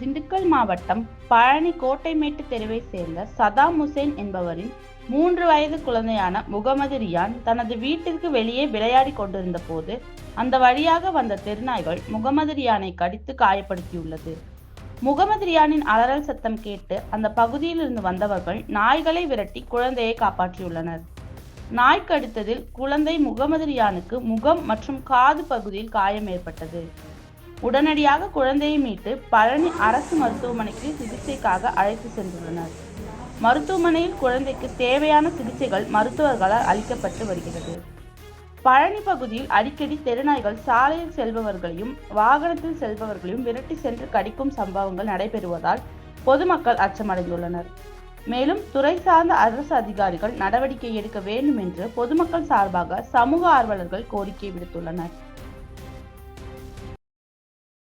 திண்டுக்கல் மாவட்டம் பழனி கோட்டைமேட்டு தெருவை சேர்ந்த சதாம் ஹுசேன் என்பவரின் மூன்று வயது குழந்தையான முகமது ரியான் தனது வீட்டிற்கு வெளியே விளையாடி கொண்டிருந்த போது அந்த வழியாக வந்த தெருநாய்கள் முகமது ரியானை கடித்து காயப்படுத்தியுள்ளது. முகமது ரியானின் அலறல் சத்தம் கேட்டு அந்த பகுதியிலிருந்து வந்தவர்கள் நாய்களை விரட்டி குழந்தையை காப்பாற்றியுள்ளனர். நாய் கடித்ததில் குழந்தை முகமது ரியானுக்கு முகம் மற்றும் காது பகுதியில் காயம் ஏற்பட்டது. உடனடியாக குழந்தையை மீட்டு பழனி அரசு மருத்துவமனைக்கு சிகிச்சைக்காக அழைத்து சென்றுள்ளனர். மருத்துவமனையில் குழந்தைக்கு தேவையான சிகிச்சைகள் மருத்துவர்களால் அளிக்கப்பட்டு வருகிறது. பழனி பகுதியில் அடிக்கடி தெருநாய்கள் சாலையில் செல்பவர்களையும் வாகனத்தில் செல்பவர்களையும் விரட்டி சென்று கடிக்கும் சம்பவங்கள் நடைபெறுவதால் பொதுமக்கள் அச்சமடைந்துள்ளனர். மேலும் துறை சார்ந்த அரசு அதிகாரிகள் நடவடிக்கை எடுக்க வேண்டும் என்று பொதுமக்கள் சார்பாக சமூக ஆர்வலர்கள் கோரிக்கை விடுத்துள்ளனர்.